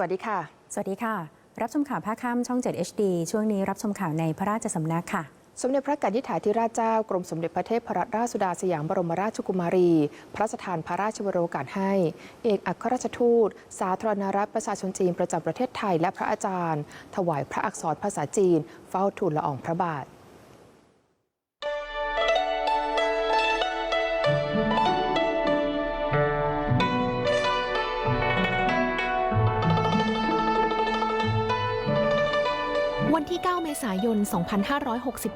สวัสดีค่ะ สวัสดีค่ะ รับชมข่าวภาคค่ำช่อง 7 HD ช่วงนี้รับชมข่าวในพระราชสำนักค่ะสมเด็จพระกนิษฐาธิราชเจ้ากรมสมเด็จพระเทพรัตนราชสุดาสยามบรมราชกุมารี พระราชทานพระราชวโรกาสให้ เอกอัครราชทูต สาธารณรัฐประชาชนจีนประจำประเทศไทยและพระอาจารย์ ถวายพระอักษรภาษาจีน เฝ้าทูลละอองพระบาท ที่ 9 เมษายน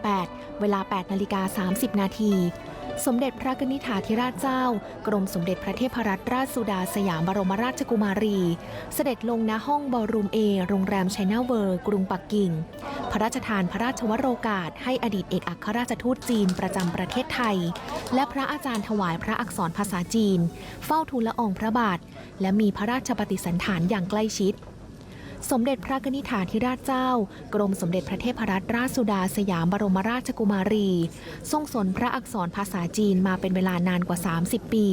2568 เวลา 8 นาฬิกา 30 นาที สมเด็จพระกนิษฐาธิราชเจ้า กรมสมเด็จพระเทพรัตนราชสุดาสยามบรมราชกุมารี เสด็จลงณห้องบอรูมเอ โรงแรมไชน่าเวิร์กรุงปักกิ่ง พระราชทานพระราชวโรกาส ให้อดีตเอกอัครราชทูตจีนประจำประเทศไทย และพระอาจารย์ถวายพระอักษรภาษาจีน เฝ้าทูลละอองพระบาท และมีพระราชปฏิสันถานอย่างใกล้ชิด สมเด็จพระนิษฐาธิราชเจ้า กรมสมเด็จพระเทพรัตนราชสุดาสยามบรมราชกุมารี ทรงสนพระอักษรภาษาจีนมาเป็นเวลานานกว่า 30 ปี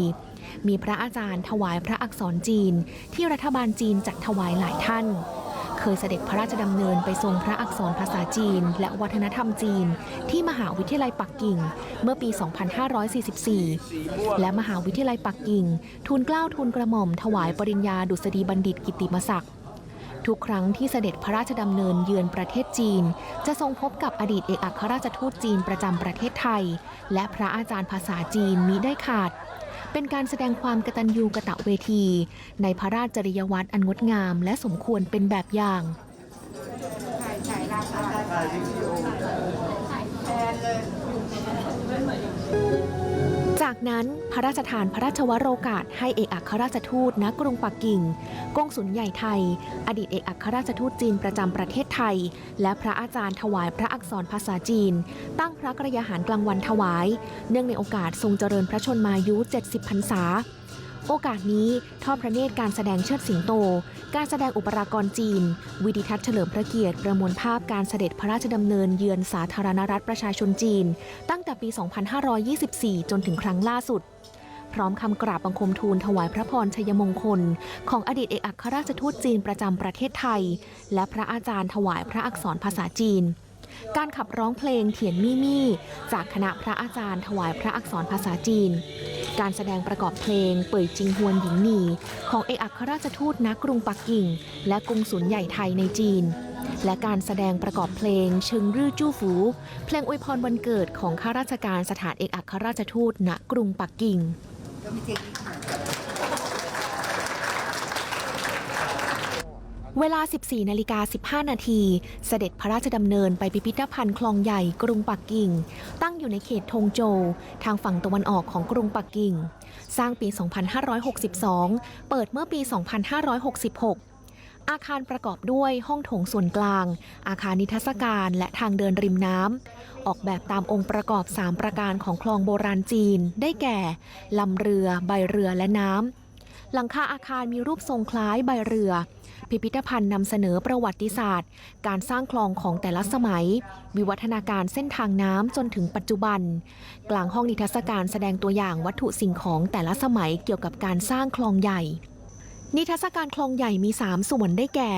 มีพระอาจารย์ถวายพระอักษรจีน ที่รัฐบาลจีนจัดถวายหลายท่าน เคยเสด็จพระราชดำเนินไปทรงพระอักษรภาษาจีน และวัฒนธรรมจีน ที่มหาวิทยาลัยปักกิ่ง เมื่อปี 2544 และมหาวิทยาลัยปักกิ่ง ทูลเกล้าทูลกระหม่อมถวายปริญญาดุษฎีบัณฑิตกิติมศักดิ์ ทุกครั้งที่เสด็จพระราชดำเนินเยือนประเทศจีน จะทรงพบกับอดีตเอกอัครราชทูตจีนประจำประเทศไทย และพระอาจารย์ภาษาจีนมิได้ขาด เป็นการแสดงความกตัญญูกะตะเวที ในพระราชจริยวัตรอันงดงามและสมควรเป็นแบบอย่าง จากนั้นพระราชทานพระราชวโรกาสให้เอกอัครราชทูตณกรุงปักกิ่งกงสุลใหญ่ไทย อดีตเอกอัครราชทูตจีนประจำประเทศไทย และพระอาจารย์ถวายพระอักษรภาษาจีน ตั้งพระกระยาหารกลางวันถวาย เนื่องในโอกาสทรงเจริญพระชนมายุ 70 พรรษา โอกาสนี้ทอดพระเนตรการแสดงเชิดสิงโต การแสดงอุปรากรจีน วิดิทัศน์เฉลิมพระเกียรติประมวลภาพการเสด็จพระราชดำเนินเยือนสาธารณรัฐประชาชนจีน ตั้งแต่ปี 2524 จนถึงครั้งล่าสุด พร้อมคำกราบบังคมทูลถวายพระพรชัยมงคล ของอดีตเอกอัครราชทูตจีนประจำประเทศไทย และพระอาจารย์ถวายพระอักษรภาษาจีนการขับร้องเพลงเถียนมี่มี่ จากคณะพระอาจารย์ถวายพระอักษรภาษาจีน การแสดงประกอบเพลงเป่ยจิงฮวนหญิงหนี ของเอกอัครราชทูตณกรุงปักกิ่ง และกรุงศูนย์ใหญ่ไทยในจีน และการแสดงประกอบเพลงเชิงรื่อจู้ฝู เพลงอวยพรวันเกิดของข้าราชการสถานเอกอัครราชทูตณกรุงปักกิ่ง เวลา 14นาฬิกา15 นาที เสด็จพระราชดำเนินไปพิพิธภัณฑ์คลองใหญ่กรุงปักกิ่ง ตั้งอยู่ในเขตทงโจ ทางฝั่งตะวันออกของกรุงปักกิ่ง สร้างปี 2562 เปิดเมื่อปี 2566 อาคารประกอบด้วยห้องโถงส่วนกลาง อาคารนิทรรศการและทางเดินริมน้ำ ออกแบบตามองค์ประกอบ 3 ประการของคลองโบราณจีน ได้แก่ ลำเรือ ใบเรือและน้ำหลังคาอาคารมีรูปทรงคล้ายใบเรือ พิพิธภัณฑ์นำเสนอประวัติศาสตร์ การสร้างคลองของแต่ละสมัย วิวัฒนาการเส้นทางน้ำจนถึงปัจจุบัน กลางห้องนิทรรศการแสดงตัวอย่างวัตถุสิ่งของแต่ละสมัยเกี่ยวกับการสร้างคลองใหญ่ นิทรรศการคลองใหญ่มี 3 ส่วนได้แก่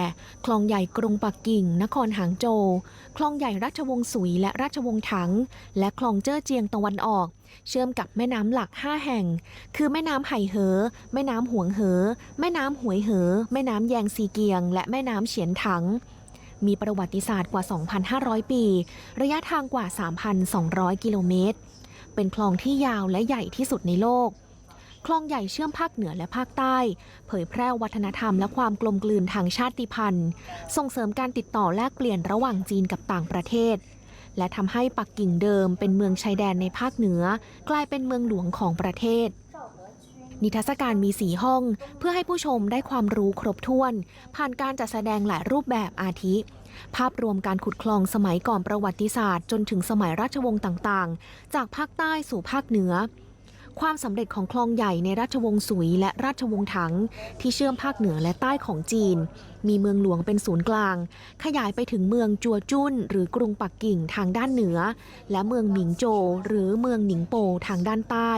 คลองใหญ่กรุงปักกิ่ง นครหางโจว คลองใหญ่ราชวงศ์สุยและราชวงศ์ถัง และคลองเจ้อเจียงตะวันออก เชื่อมกับแม่น้ำหลัก 5 แห่ง คือแม่น้ำไห่เหอ แม่น้ำหวงเหอ แม่น้ำหวยเหอ แม่น้ำแยงซีเกียง และแม่น้ำเฉียนถัง มีประวัติศาสตร์กว่า 2,500 ปี ระยะทางกว่า 3,200 กิโลเมตร เป็นคลองที่ยาวและใหญ่ที่สุดในโลก คลองใหญ่เชื่อมภาคเหนือและภาคใต้ เผยแพร่วัฒนธรรมและความกลมกลืนทางชาติพันธุ์ ส่งเสริมการติดต่อแลกเปลี่ยนระหว่างจีนกับต่างประเทศ และทำให้ปักกิ่งเดิมเป็นเมืองชายแดนในภาคเหนือ กลายเป็นเมืองหลวงของประเทศนิทรรศการมีสีห้อง เพื่อให้ผู้ชมได้ความรู้ครบถ้วน ผ่านการจัดแสดงหลายรูปแบบอาทิ ภาพรวมการขุดคลองสมัยก่อนประวัติศาสตร์ จนถึงสมัยราชวงศ์ต่างๆ จากภาคใต้สู่ภาคเหนือ ความสำเร็จของคลองใหญ่ในราชวงศ์สุยและราชวงศ์ถัง ที่เชื่อมภาคเหนือและใต้ของจีน มีเมืองหลวงเป็นศูนย์กลาง ขยายไปถึงเมืองจัวจุ้น หรือกรุงปักกิ่งทางด้านเหนือ และเมืองหมิงโจ หรือเมืองหนิงโปทางด้านใต้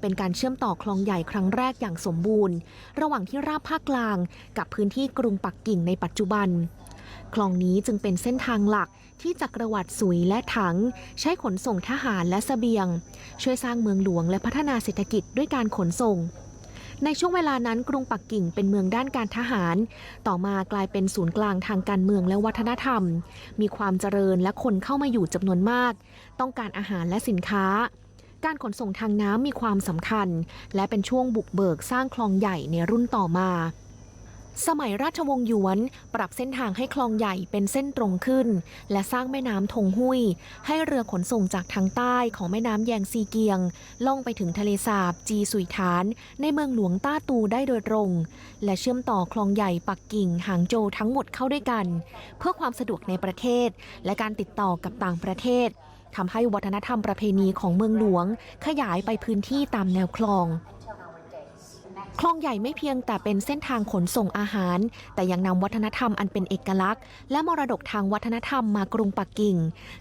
เป็นการเชื่อมต่อคลองใหญ่ครั้งแรกอย่างสมบูรณ์ ระหว่างที่ราบภาคกลาง กับพื้นที่กรุงปักกิ่งในปัจจุบันคลองนี้จึงเป็นเส้นทางหลัก ที่จักรวรรดิสุยและถัง ใช้ขนส่งทหารและเสบียง ช่วยสร้างเมืองหลวงและพัฒนาเศรษฐกิจด้วยการขนส่ง ในช่วงเวลานั้นกรุงปักกิ่งเป็นเมืองด้านการทหาร ต่อมากลายเป็นศูนย์กลางทางการเมืองและวัฒนธรรม มีความเจริญและคนเข้ามาอยู่จำนวนมาก ต้องการอาหารและสินค้าการขนส่งทางน้ำมีความสำคัญ และเป็นช่วงบุกเบิกสร้างคลองใหญ่ในรุ่นต่อมา สมัยราชวงศ์หยวน ปรับเส้นทางให้คลองใหญ่เป็นเส้นตรงขึ้น และสร้างแม่น้ำทงหุย ให้เรือขนส่งจากทางใต้ของแม่น้ำแยงซีเกียง ล่องไปถึงทะเลสาบจีสุยฐาน ในเมืองหลวงต้าตูได้โดยตรง และเชื่อมต่อคลองใหญ่ปักกิ่งหางโจวทั้งหมดเข้าด้วยกัน เพื่อความสะดวกในประเทศ และการติดต่อกับต่างประเทศทำให้วัฒนธรรมประเพณีของเมืองหลวง ขยายไปพื้นที่ตามแนวคลอง คลองใหญ่ไม่เพียงแต่เป็นเส้นทางขนส่งอาหาร แต่ยังนำวัฒนธรรมอันเป็นเอกลักษณ์ และมรดกทางวัฒนธรรมมากรุงปักกิ่ง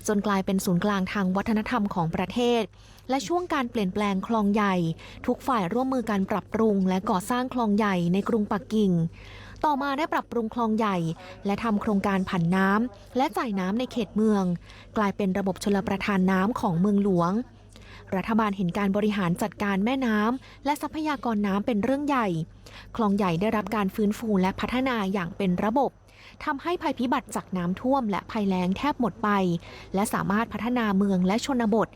จนกลายเป็นศูนย์กลางทางวัฒนธรรมของประเทศ และช่วงการเปลี่ยนแปลงคลองใหญ่ ทุกฝ่ายร่วมมือการปรับปรุง และก่อสร้างคลองใหญ่ในกรุงปักกิ่งต่อมาได้ปรับปรุงคลองใหญ่ และทำโครงการผันน้ำและจ่ายน้ำในเขตเมือง กลายเป็นระบบชลประทานน้ำของเมืองหลวง รัฐบาลเห็นการบริหารจัดการแม่น้ำและทรัพยากรน้ำเป็นเรื่องใหญ่ คลองใหญ่ได้รับการฟื้นฟูและพัฒนาอย่างเป็นระบบทำให้ภัยพิบัติจากน้ำท่วมและภัยแล้งแทบหมดไป และสามารถพัฒนาเมืองและชนบท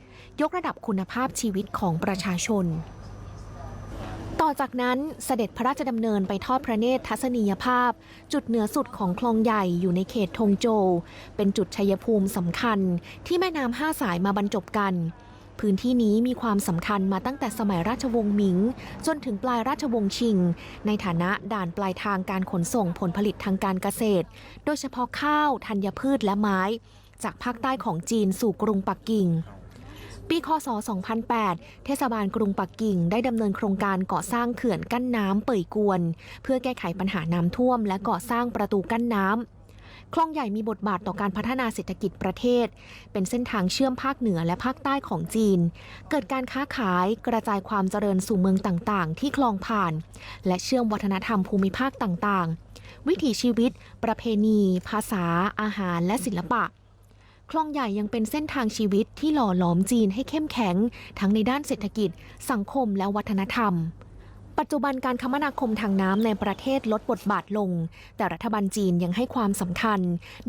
ยกระดับคุณภาพชีวิตของประชาชน ต่อจากนั้นเสด็จพระราชดำเนินไปทอดพระเนตรทัศนียภาพ จุดเหนือสุดของคลองใหญ่อยู่ในเขตทงโจวเป็นจุดชัยภูมิสำคัญ ที่แม่น้ำห้าสายมาบรรจบกัน พื้นที่นี้มีความสำคัญมาตั้งแต่สมัยราชวงศ์หมิง จนถึงปลายราชวงศ์ชิง ในฐานะด่านปลายทางการขนส่งผลผลิตทางการเกษตร โดยเฉพาะข้าวธัญพืชและไม้ จากภาคใต้ของจีนสู่กรุงปักกิ่งปีคศ 2008 เทศบาลกรุงปักกิ่งได้ดำเนินโครงการก่อสร้างเขื่อนกั้นน้ำเป่ยกวน เพื่อแก้ไขปัญหาน้ำท่วมและก่อสร้างประตูกั้นน้ำ คลองใหญ่มีบทบาทต่อการพัฒนาเศรษฐกิจประเทศ เป็นเส้นทางเชื่อมภาคเหนือและภาคใต้ของจีน เกิดการค้าขายกระจายความเจริญสู่เมืองต่างๆ ที่คลองผ่าน และเชื่อมวัฒนธรรมภูมิภาคต่างๆ วิถีชีวิต ประเพณี ภาษา อาหาร และศิลปะคลองใหญ่ยังเป็นเส้นทางชีวิตที่หล่อหลอมจีนให้เข้มแข็ง ทั้งในด้านเศรษฐกิจ สังคมและวัฒนธรรม ปัจจุบันการคมนาคมทางน้ำในประเทศลดบทบาทลง แต่รัฐบาลจีนยังให้ความสำคัญ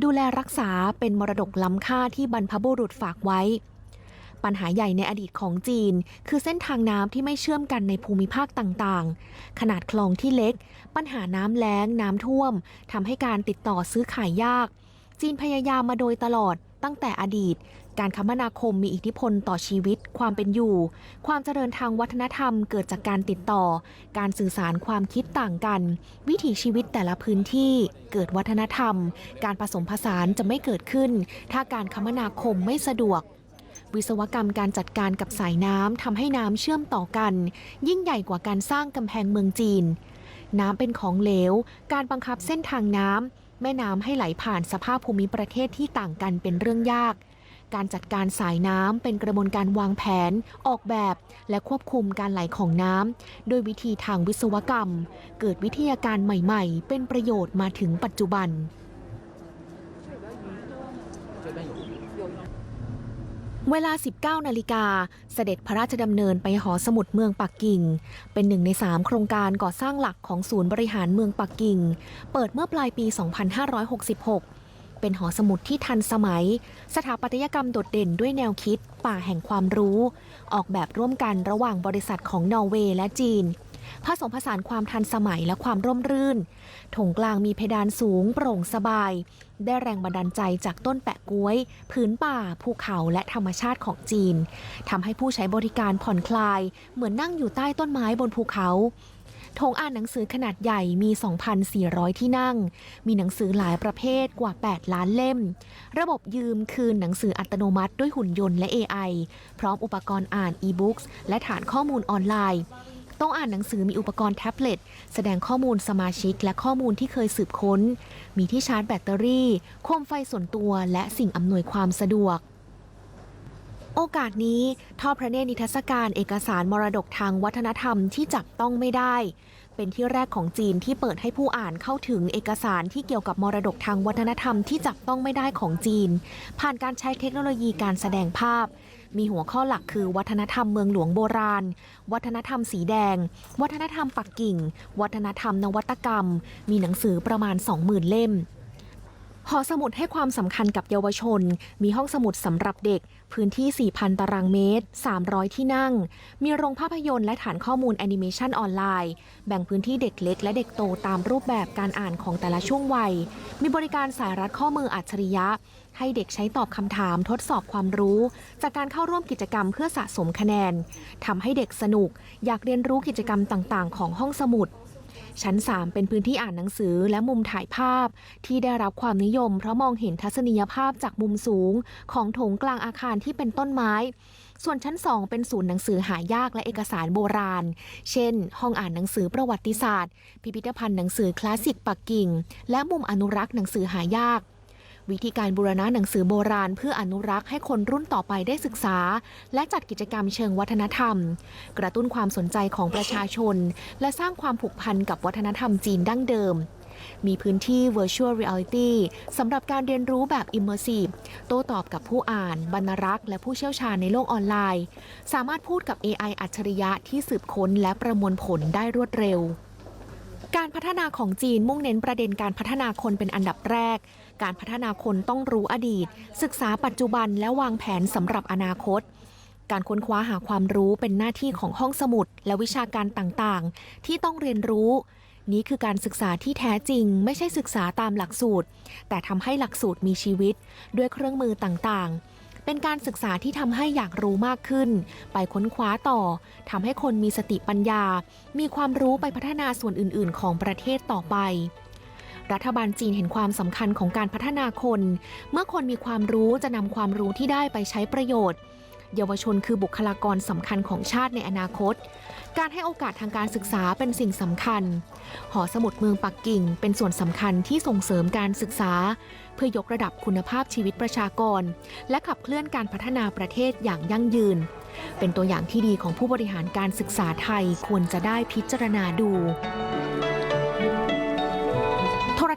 ดูแลรักษาเป็นมรดกล้ำค่าที่บรรพบุรุษฝากไว้ ปัญหาใหญ่ในอดีตของจีน คือเส้นทางน้ำที่ไม่เชื่อมกันในภูมิภาคต่างๆ ขนาดคลองที่เล็ก ปัญหาน้ำแล้งน้ำท่วมทำให้การติดต่อซื้อขายยาก จีนพยายามมาโดยตลอด ตั้งแต่อดีต การคมนาคมมีอิทธิพลต่อชีวิต ความเป็นอยู่ ความเจริญทางวัฒนธรรม เกิดจากการติดต่อ การสื่อสารความคิดต่างกัน วิถีชีวิตแต่ละพื้นที่ เกิดวัฒนธรรม การผสมผสานจะไม่เกิดขึ้น ถ้าการคมนาคมไม่สะดวกวิศวกรรมการจัดการกับสายน้ำทำให้น้ำเชื่อมต่อกัน ยิ่งใหญ่กว่าการสร้างกำแพงเมืองจีน น้ำเป็นของเหลว การบังคับเส้นทางน้ำ แม่น้ำให้ไหลผ่านสภาพภูมิประเทศที่ต่างกันเป็นเรื่องยาก การจัดการสายน้ำเป็นกระบวนการวางแผน ออกแบบ และควบคุมการไหลของน้ำโดยวิธีทางวิศวกรรม เกิดวิทยาการใหม่ ๆ เป็นประโยชน์มาถึงปัจจุบัน เวลา 19 นาฬิกา เสด็จพระราชดำเนินไปหอสมุดเมืองปักกิ่ง เป็นหนึ่งใน 3 โครงการก่อสร้างหลักของศูนย์บริหารเมืองปักกิ่ง เปิดเมื่อปลายปี 2566 เป็นหอสมุดที่ทันสมัย สถาปัตยกรรมโดดเด่นด้วยแนวคิด ป่าแห่งความรู้ ออกแบบร่วมกันระหว่างบริษัทของนอร์เวย์และจีน ผสมผสานความทันสมัยและความร่มรื่นถงกลางมีเพดานสูงโปร่งสบาย ได้แรงบันดาลใจจากต้นแปะก้วย พื้นป่า ภูเขาและธรรมชาติของจีนทำให้ผู้ใช้บริการผ่อนคลาย เหมือนนั่งอยู่ใต้ต้นไม้บนภูเขาโถงอ่านหนังสือขนาดใหญ่มี 2,400 ที่นั่ง มีหนังสือหลายประเภทกว่า 8 ล้านเล่ม ระบบยืมคืนหนังสืออัตโนมัติด้วยหุ่นยนต์และ AI พร้อมอุปกรณ์อ่าน e-books และฐานข้อมูลออนไลน์ ต้องอ่านหนังสือมีอุปกรณ์แท็บเล็ต แสดงข้อมูลสมาชิก และข้อมูลที่เคยสืบค้น มีที่ชาร์จแบตเตอรี่โคมไฟส่วนตัวและสิ่งอำนวยความสะดวกโอกาสนี้ทอดพระเนตรนิทรรศการเอกสารมรดกทางวัฒนธรรมที่จับต้องไม่ได้ เป็นที่แรกของจีนที่เปิดให้ผู้อ่านเข้าถึงเอกสารที่เกี่ยวกับมรดกทางวัฒนธรรมที่จับต้องไม่ได้ของจีน ผ่านการใช้เทคโนโลยีการแสดงภาพ มีหัวข้อหลักคือวัฒนธรรมเมืองหลวงโบราณ วัฒนธรรมสีแดง วัฒนธรรมปักกิ่ง วัฒนธรรมนวัตกรรม มีหนังสือประมาณ 20,000 เล่มหอสมุดให้ความสำคัญกับเยาวชน มีห้องสมุดสำหรับเด็ก พื้นที่ 4,000 ตารางเมตร 300 ที่นั่ง มีโรงภาพยนตร์และฐานข้อมูลแอนิเมชันออนไลน์ แบ่งพื้นที่เด็กเล็กและเด็กโตตามรูปแบบการอ่านของแต่ละช่วงวัย มีบริการสายรัดข้อมืออัจฉริยะ ให้เด็กใช้ตอบคำถามทดสอบความรู้ จากการเข้าร่วมกิจกรรมเพื่อสะสมคะแนนทำให้เด็กสนุก อยากเรียนรู้กิจกรรมต่างๆ ของห้องสมุด ชั้น 3 เป็นพื้นที่อ่านหนังสือและมุมถ่ายภาพ ที่ได้รับความนิยม เพราะมองเห็นทัศนียภาพจากมุมสูง ของโถงกลางอาคารที่เป็นต้นไม้ส่วนชั้น 2 เป็นศูนย์หนังสือหายากและเอกสารโบราณ เช่น ห้องอ่านหนังสือประวัติศาสตร์ พิพิธภัณฑ์หนังสือคลาสสิกปักกิ่ง และมุมอนุรักษ์หนังสือหายาก วิธีการบูรณะหนังสือโบราณ เพื่ออนุรักษ์ให้คนรุ่นต่อไปได้ศึกษา และจัดกิจกรรมเชิงวัฒนธรรม กระตุ้นความสนใจของประชาชน และสร้างความผูกพันกับวัฒนธรรมจีนดั้งเดิมมีพื้นที่ Virtual Reality สำหรับการเรียนรู้แบบ Immersive โต้ตอบกับผู้อ่าน บรรณรักษ์ และผู้เชี่ยวชาญในโลกออนไลน์ สามารถพูดกับ AI อัจฉริยะที่สืบค้นและประมวลผลได้รวดเร็ว การพัฒนาของจีนมุ่งเน้นประเด็นการพัฒนาคนเป็นอันดับแรก การพัฒนาคนต้องรู้อดีต ศึกษาปัจจุบันและวางแผนสำหรับอนาคต การค้นคว้าหาความรู้เป็นหน้าที่ของห้องสมุด และวิชาการต่างๆ ที่ต้องเรียนรู้ นี้คือการศึกษาที่แท้จริง ไม่ใช่ศึกษาตามหลักสูตร แต่ทำให้หลักสูตรมีชีวิต ด้วยเครื่องมือต่างๆเป็นการศึกษาที่ทำให้อยากรู้มากขึ้น ไปค้นคว้าต่อทำให้คนมีสติปัญญา มีความรู้ไปพัฒนาส่วนอื่น ๆ ของประเทศต่อไป รัฐบาลจีนเห็นความสำคัญของการพัฒนาคน เมื่อคนมีความรู้จะนำความรู้ที่ได้ไปใช้ประโยชน์ เยาวชนคือบุคลากรสำคัญของชาติในอนาคต การให้โอกาสทางการศึกษาเป็นสิ่งสำคัญ หอสมุดเมืองปักกิ่ง เป็นส่วนสำคัญที่ส่งเสริมการศึกษา เพื่อยกระดับคุณภาพชีวิตประชากร และขับเคลื่อนการพัฒนาประเทศอย่างยั่งยืน เป็นตัวอย่างที่ดีของผู้บริหารการศึกษาไทยควรจะได้พิจารณาดู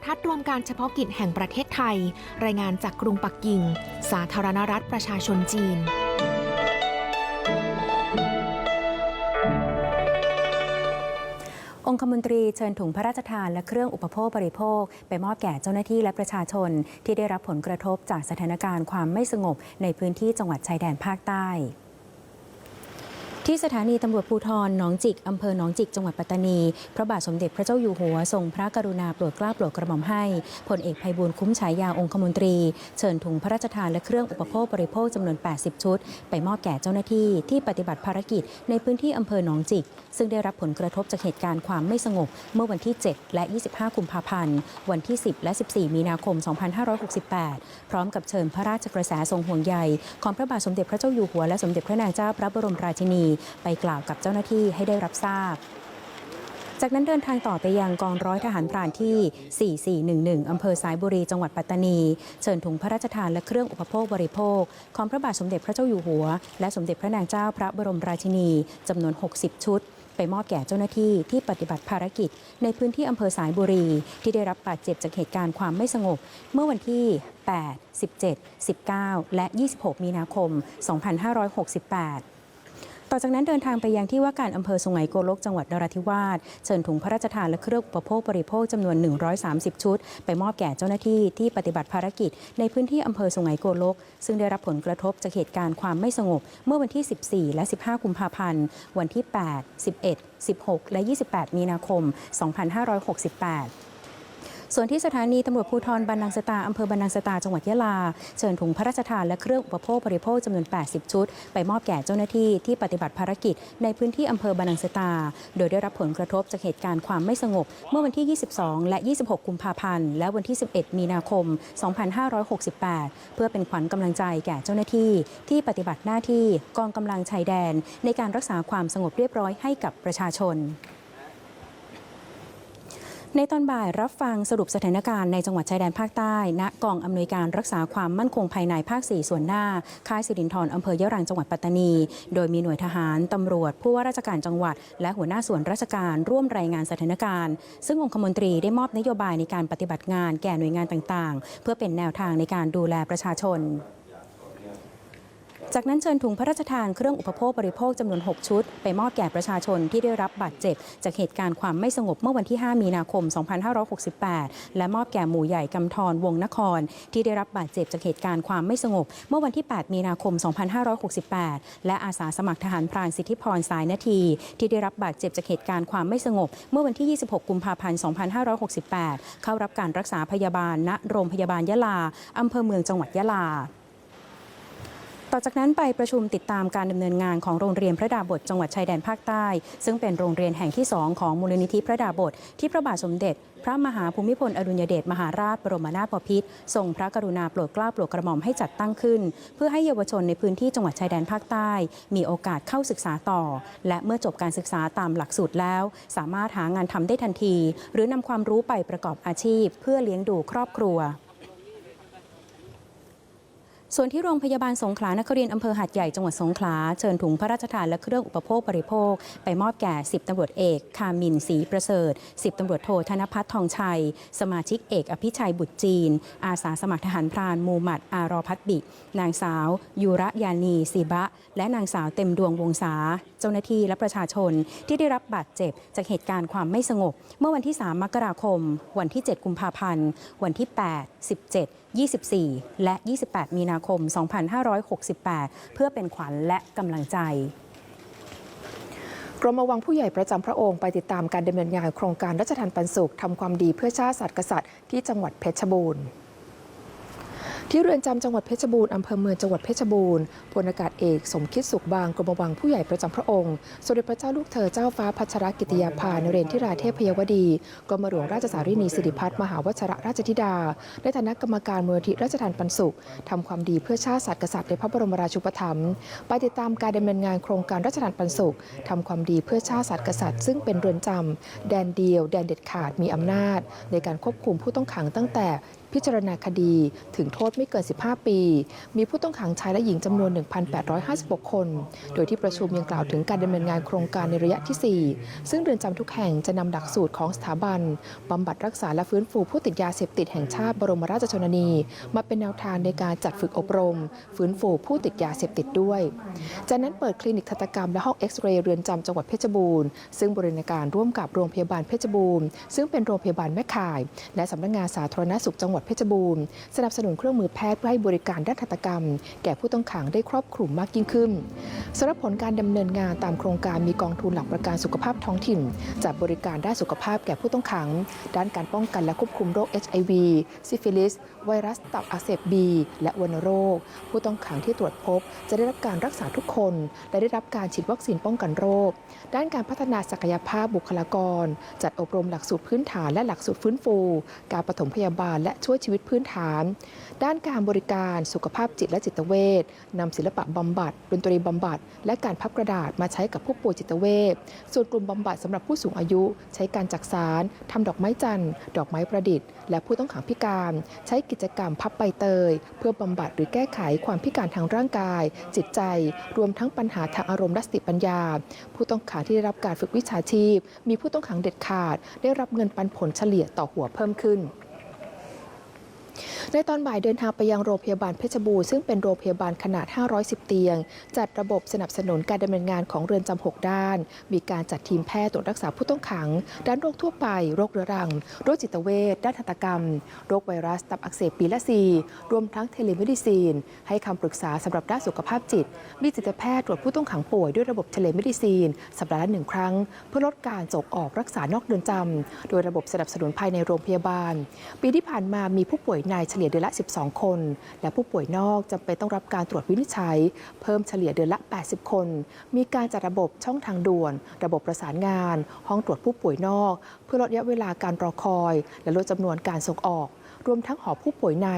ทัศน์รวมการเฉพาะกิจแห่งประเทศไทย รายงานจากกรุงปักกิ่ง สาธารณรัฐประชาชนจีนองคมนตรีเชิญถุงพระราชทานและเครื่องอุปโภคบริโภค ไปมอบแก่เจ้าหน้าที่และประชาชน ที่ได้รับผลกระทบจากสถานการณ์ความไม่สงบในพื้นที่จังหวัดชายแดนภาคใต้ ที่สถานีตำรวจภูธรหนองจิก อำเภอหนองจิก จังหวัดปัตตานี พระบาทสมเด็จพระเจ้าอยู่หัว ทรงพระกรุณาโปรดเกล้าโปรดกระหม่อมให้พลเอกภัยบูลคุ้มฉายาองคมนตรี เชิญถุงพระราชทานและเครื่องอุปโภคบริโภคจำนวน 80 ชุด ไปมอบแก่เจ้าหน้าที่ที่ปฏิบัติภารกิจในพื้นที่อำเภอหนองจิกซึ่งได้รับผลกระทบจากเหตุการณ์ความไม่สงบ เมื่อวันที่ 7 และ 25 กุมภาพันธ์ วันที่ 10 และ 14 มีนาคม 2568 พร้อมกับเชิญพระราชกระแสทรงห่วงใยของพระบาทสมเด็จพระเจ้าอยู่หัวและสมเด็จพระนางเจ้าพระบรมราชินี ไปกล่าวกับเจ้าหน้าที่ให้ได้รับทราบจากนั้นเดินทางต่อไปยังกองร้อยทหารพรานที่ 4411 อำเภอสายบุรี จังหวัดปัตตานี เชิญถุงพระราชทานและเครื่องอุปโภคบริโภค ของพระบาทสมเด็จพระเจ้าอยู่หัว และสมเด็จพระนางเจ้าพระบรมราชินี จำนวน 60 ชุด ไปมอบแก่เจ้าหน้าที่ที่ปฏิบัติภารกิจ ในพื้นที่อำเภอสายบุรี ที่ได้รับบาดเจ็บจากเหตุการณ์ความไม่สงบ เมื่อวันที่ 8 17 19 และ 26 มีนาคม 2568 ต่อจากนั้นเดินทางไปยังที่ว่าการอำเภอสุไหงโกลกจังหวัดนราธิวาสเชิญถุงพระราชทานและเครื่องอุปโภคบริโภคจำนวน 130 ชุด ไปมอบแก่เจ้าหน้าที่ที่ปฏิบัติภารกิจ ในพื้นที่อำเภอสุไหงโกลก ซึ่งได้รับผลกระทบจากเหตุการณ์ความไม่สงบ เมื่อวันที่ 14 และ 15 กุมภาพันธ์ วันที่ 8 11 16 และ 28 มีนาคม 2568 ส่วนที่สถานีตำรวจภูธรบันนังสตาอำเภอบันนังสตาจังหวัดยะลา เชิญถุงพระราชทานและเครื่องอุปโภคบริโภคจำนวน 80 ชุด ไปมอบแก่เจ้าหน้าที่ที่ปฏิบัติภารกิจในพื้นที่อำเภอบันนังสตา โดยได้รับผลกระทบจากเหตุการณ์ความไม่สงบ เมื่อวันที่ 22 และ 26 กุมภาพันธ์ และวันที่ 11 มีนาคม 2568 เพื่อเป็นขวัญกำลังใจแก่เจ้าหน้าที่ ที่ปฏิบัติหน้าที่กองกำลังชายแดน ในการรักษาความสงบเรียบร้อยให้กับประชาชน ในตอนบ่ายรับฟังสรุปสถานการณ์ในจังหวัดชายแดนภาคใต้ ณ กองอำนวยการรักษาความมั่นคงภายในภาค 4 ส่วนหน้า ค่ายสิรินธรอำเภอยะรังจังหวัดปัตตานี โดยมีหน่วยทหาร ตำรวจ ผู้ว่าราชการจังหวัด และหัวหน้าส่วนราชการร่วมรายงานสถานการณ์ ซึ่งองคมนตรีได้มอบนโยบายในการปฏิบัติงานแก่หน่วยงานต่างๆ เพื่อเป็นแนวทางในการดูแลประชาชน จากนั้นเชิญถุงพระราชทานเครื่องอุปโภคบริโภคจำนวน 6 ชุด ไปมอบแก่ประชาชนที่ได้รับบาดเจ็บ จากเหตุการณ์ความไม่สงบเมื่อวันที่ 5 มีนาคม 2568 และมอบแก่หมู่ใหญ่กำธรวงนคร ที่ได้รับบาดเจ็บจากเหตุการณ์ความไม่สงบ เมื่อวันที่ 8 มีนาคม 2568 และอาสาสมัครทหารพรานสิทธิพรสายนาที ที่ได้รับบาดเจ็บจากเหตุการณ์ความไม่สงบ เมื่อวันที่ 26 กุมภาพันธ์ 2568 เข้ารับการรักษาพยาบาลณโรงพยาบาลยะลาอำเภอเมืองจังหวัดยะลา ต่อจากนั้นไปประชุมติดตามการดำเนินงานของโรงเรียนพระดาบทจังหวัดชายแดนภาคใต้ ซึ่งเป็นโรงเรียนแห่งที่ 2 ของมูลนิธิพระดาบทที่พระบาทสมเด็จ พระมหาภูมิพลอดุลยเดชมหาราชบรมนาถบพิตรทรงพระกรุณาโปรดเกล้าโปรดกระหม่อมให้จัดตั้งขึ้น เพื่อให้เยาวชนในพื้นที่จังหวัดชายแดนภาคใต้ มีโอกาสเข้าศึกษาต่อ และเมื่อจบการศึกษาตามหลักสูตรแล้ว สามารถหางานทำได้ทันที หรือนำความรู้ไปประกอบอาชีพ เพื่อเลี้ยงดูครอบครัว ส่วนที่โรงพยาบาลสงขลานครินทร์อำเภอหาดใหญ่จังหวัดสงขลาเชิญถุงพระราชทานและเครื่องอุปโภคบริโภค ไปมอบแก่ 10ตำรวจเอกคามินศรีประเสริฐ 10ตำรวจโทธนพัฒน์ทองชัย สมาชิกเอกอภิชัยบุตรจีน อาสาสมัครทหารพรานมูหมัด อารอพัฒบินางสาวยูระยานีสีบะ และนางสาวเต็มดวงวงศาเจ้าหน้าที่และประชาชนที่ได้รับบาดเจ็บจากเหตุการณ์ความไม่สงบ เมื่อวันที่ 3 มกราคม วันที่ 7 กุมภาพันธ์ วันที่ 8 17 24 และ 28 มีนาคม 2568 เพื่อเป็นขวัญและกำลังใจกรมวังผู้ใหญ่ประจำพระองค์ไปติดตามการดำเนินงานโครงการรัชทานปันสุขทำความดีเพื่อชาติศาสตร์กษัตริย์ที่จังหวัดเพชรบูรณ์ ที่เรือนจำจังหวัดเพชรบูรณ์อำเภอเมืองจังหวัดเพชรบูรณ์พลอากาศเอกสมคิดสุขบางกรมวังผู้ใหญ่ประจำพระองค์ สมเด็จพระเจ้าลูกเธอเจ้าฟ้าพัชรกิติยาภานเรนทิราเทพยวดีกรมหลวงราชสารีนีสิริพัฒน์มหาวชรราชธิดาในฐานะกรรมการมูลนิธิราชทานปันสุขทำความดีเพื่อชาติศาสตร์กษัตริย์ในพระบรมราชูปถัมภ์ไปติดตามการดำเนินงานโครงการราชทานปันสุขทำความดีเพื่อชาติศาสตร์กษัตริย์ ซึ่งเป็นเรือนจำแดนเดียว แดนเด็ดขาดมีอำนาจ ในการควบคุมผู้ต้องขังตั้งแต่ พิจารณาคดีถึงโทษไม่เกิน 15 ปี มีผู้ต้องขังชายและหญิงจำนวน 1,856 คน โดยที่ประชุมยังกล่าวถึงการดำเนินงานโครงการในระยะที่ 4 ซึ่งเรือนจำทุกแห่งจะนำหลักสูตรของสถาบันบำบัดรักษาและฟื้นฟูผู้ติดยาเสพติดแห่งชาติบรมราชชนนี มาเป็นแนวทางในการจัดฝึกอบรม ฟื้นฟูผู้ติดยาเสพติดด้วย จากนั้นเปิดคลินิกทันตกรรมและห้องเอ็กซเรย์เรือนจำจังหวัดเพชรบูรณ์ซึ่งบริการร่วมกับโรงพยาบาลเพชรบูรณ์ซึ่งเป็นโรงพยาบาลแม่ข่าย และสำนักงานสาธารณสุขจังหวัดเพชรบูรณ์สนับสนุนเครื่องมือแพทย์เพื่อให้บริการด้านทันตกรรม แก่ผู้ต้องขังได้ครอบคลุมมากยิ่งขึ้นสำหรับผลการดำเนินงานตามโครงการมีกองทุนหลักประกันสุขภาพท้องถิ่นจัดบริการด้านสุขภาพแก่ผู้ต้องขัง ด้านการป้องกันและควบคุมโรค HIV ซิฟิลิส ไวรัสตับอักเสบบีและวัณโรค ผู้ต้องขังที่ตรวจพบ จะได้รับการรักษาทุกคน และได้รับการฉีดวัคซีนป้องกันโรค ด้านการพัฒนาศักยภาพบุคลากร จัดอบรมหลักสูตรพื้นฐานและหลักสูตรฟื้นฟู การปฐมพยาบาลและช่วยชีวิตพื้นฐาน ด้านการบริการสุขภาพจิตและจิตเวชนำศิลปะบำบัดดนตรีบำบัด และการพับกระดาษมาใช้กับผู้ป่วยจิตเวชส่วนกลุ่มบำบัดสำหรับผู้สูงอายุ ใช้การจักสารทำดอกไม้จันทร์ ดอกไม้ประดิษฐ์ และผู้ต้องขังพิการ ใช้กิจกรรมพับใบเตย เพื่อบำบัดหรือแก้ไขความพิการทางร่างกาย จิตใจ รวมทั้งปัญหาทางอารมณ์และสติปัญญา ผู้ต้องขังที่ได้รับการฝึกวิชาชีพ มีผู้ต้องขังเด็ดขาด ได้รับเงินปันผลเฉลี่ยต่อหัวเพิ่มขึ้น ในตอนบ่ายเดินทางไปยังโรงพยาบาลเพชรบูรณ์ซึ่งเป็นโรงพยาบาลขนาด 510 เตียง จัดระบบสนับสนุนการดำเนินงานของเรือนจำ 6 ด้าน มีการจัดทีมแพทย์ตรวจรักษาผู้ต้องขัง ด้านโรคทั่วไป โรคเรื้อรัง โรคจิตเวชด้านทันตกรรม โรคไวรัสตับอักเสบปีและซีรวมทั้งเทเลเมดิซีน ให้คำปรึกษาสำหรับด้านสุขภาพจิต มีจิตแพทย์ตรวจผู้ต้องขังป่วยด้วยระบบเทเลเมดิซีน สัปดาห์ละหนึ่งครั้ง เพื่อลดการส่งออกรักษานอกเรือนจำโดยระบบสนับสนุนภายในโรงพยาบาล ปีที่ผ่านมามีผู้ป่วยในเฉลี่ยเดือนละ 12 คน และผู้ป่วยนอกจำเป็นต้องรับการตรวจวินิจฉัย เพิ่มเฉลี่ยเดือนละ 80 คน มีการจัดระบบช่องทางด่วน ระบบประสานงาน ห้องตรวจผู้ป่วยนอก เพื่อลดระยะเวลาการรอคอย และลดจำนวนการส่งออก รวมทั้งหอผู้ป่วยใน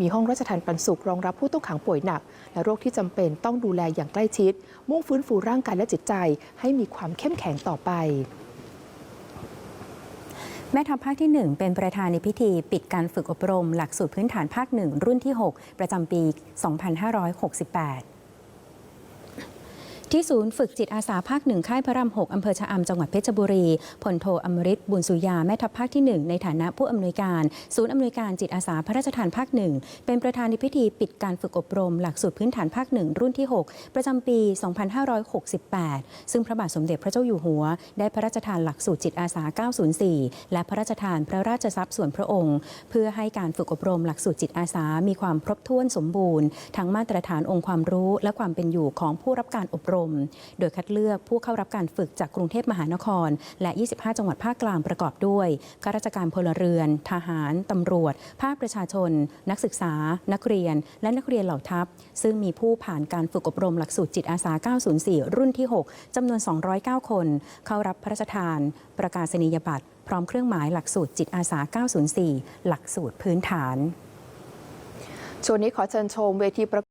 มีห้องราชทันปันสุขรองรับผู้ต้องขังป่วยหนัก และโรคที่จำเป็นต้องดูแลอย่างใกล้ชิด มุ่งฟื้นฟูร่างกายและจิตใจ ให้มีความเข้มแข็งต่อไป แม่ทัพภาคที่ 1 เป็นประธานในพิธีปิดการฝึกอบรม หลักสูตรพื้นฐานภาค 1 รุ่นที่ 6 ประจำปี 2568 ที่ศูนย์ฝึกจิตอาสาภาคหนึ่งค่ายพระราม6อำเภอชะอำจังหวัดเพชรบุรีพลโทอมริตบุญสุยาแม่ทัพภาคที่ 1 ในฐานะผู้อำนวยการ ศูนย์อำนวยการจิตอาสาพระราชทานภาคหนึ่งเป็นประธานในพิธีปิดการฝึกอบรม หลักสูตรพื้นฐานภาคหนึ่งรุ่นที่ 6 ประจำปี 2568 ซึ่งพระบาทสมเด็จพระเจ้าอยู่หัว ได้พระราชทานหลักสูตรจิตอาสา 904 และพระราชทานพระราชทรัพย์ส่วนพระองค์ เพื่อให้การฝึกอบรมหลักสูตรจิตอาสา มีความครบถ้วนสมบูรณ์ทั้งมาตรฐานองค์ความรู้ และความเป็นอยู่ของผู้รับการอบรมม โดยคัดเลือกผู้เข้ารับการฝึกจากกรุงเทพมหานคร และ 25 จังหวัดภาคกลางประกอบด้วยข้าราชการพลเรือน ทหาร ตำรวจ ภาคประชาชน นักศึกษา นักเรียน และนักเรียนเหล่าทัพ ซึ่งมีผู้ผ่านการฝึกอบรมหลักสูตรจิตอาสา 904 รุ่นที่ 6 จำนวน 209 คน เข้ารับพระราชทาน ประกาศนียบัตร พร้อมเครื่องหมายหลักสูตรจิตอาสา 904 หลักสูตรพื้นฐานช่วงนี้ขอเชิญชมเวทีประ